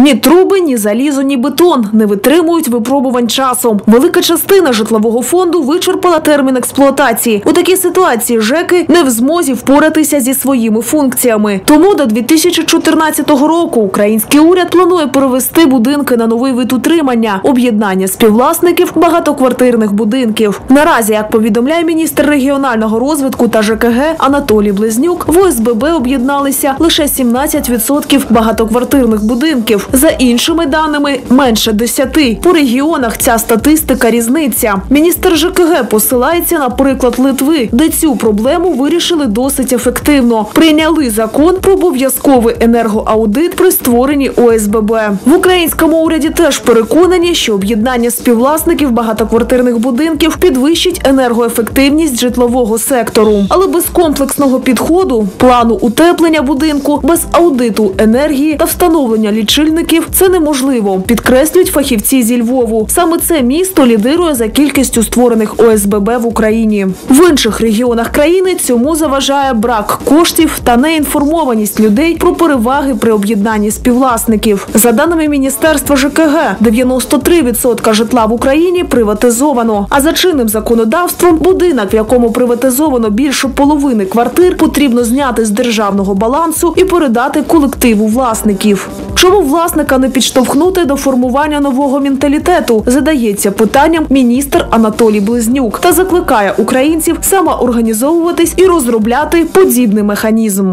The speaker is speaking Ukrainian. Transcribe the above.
Ні труби, ні залізо, ні бетон не витримують випробувань часом. Велика частина житлового фонду вичерпала термін експлуатації. У такій ситуації ЖЕКи не в змозі впоратися зі своїми функціями. Тому до 2014 року український уряд планує перевести будинки на новий вид утримання об'єднання співвласників багатоквартирних будинків. Наразі, як повідомляє міністр регіонального розвитку та ЖКГ Анатолій Близнюк, в ОСББ об'єдналися лише 17% багатоквартирних будинків. За іншими даними менше 10. По регіонах ця статистика різниця. Міністр ЖКГ посилається на приклад Литви, де цю проблему вирішили досить ефективно. Прийняли закон про обов'язковий енергоаудит при створенні ОСББ. В українському уряді теж переконані, що об'єднання співвласників багатоквартирних будинків підвищить енергоефективність житлового сектору, але без комплексного підходу, плану утеплення будинку, без аудиту енергії та встановлення лічильників це неможливо. Підкреслюють фахівці зі Львову. Саме це місто лідирує за кількістю створених ОСББ в Україні. В інших регіонах країни цьому заважає брак коштів та неінформованість людей про переваги при об'єднанні співвласників. За даними міністерства ЖКГ, 93% житла в Україні приватизовано. А за чинним законодавством будинок, в якому приватизовано більше половини квартир, потрібно зняти з державного балансу і передати колективу власників. Чому власника не підштовхнути до формування нового менталітету? Задається питанням міністр Анатолій Близнюк та закликає українців самоорганізовуватись і розробляти подібний механізм.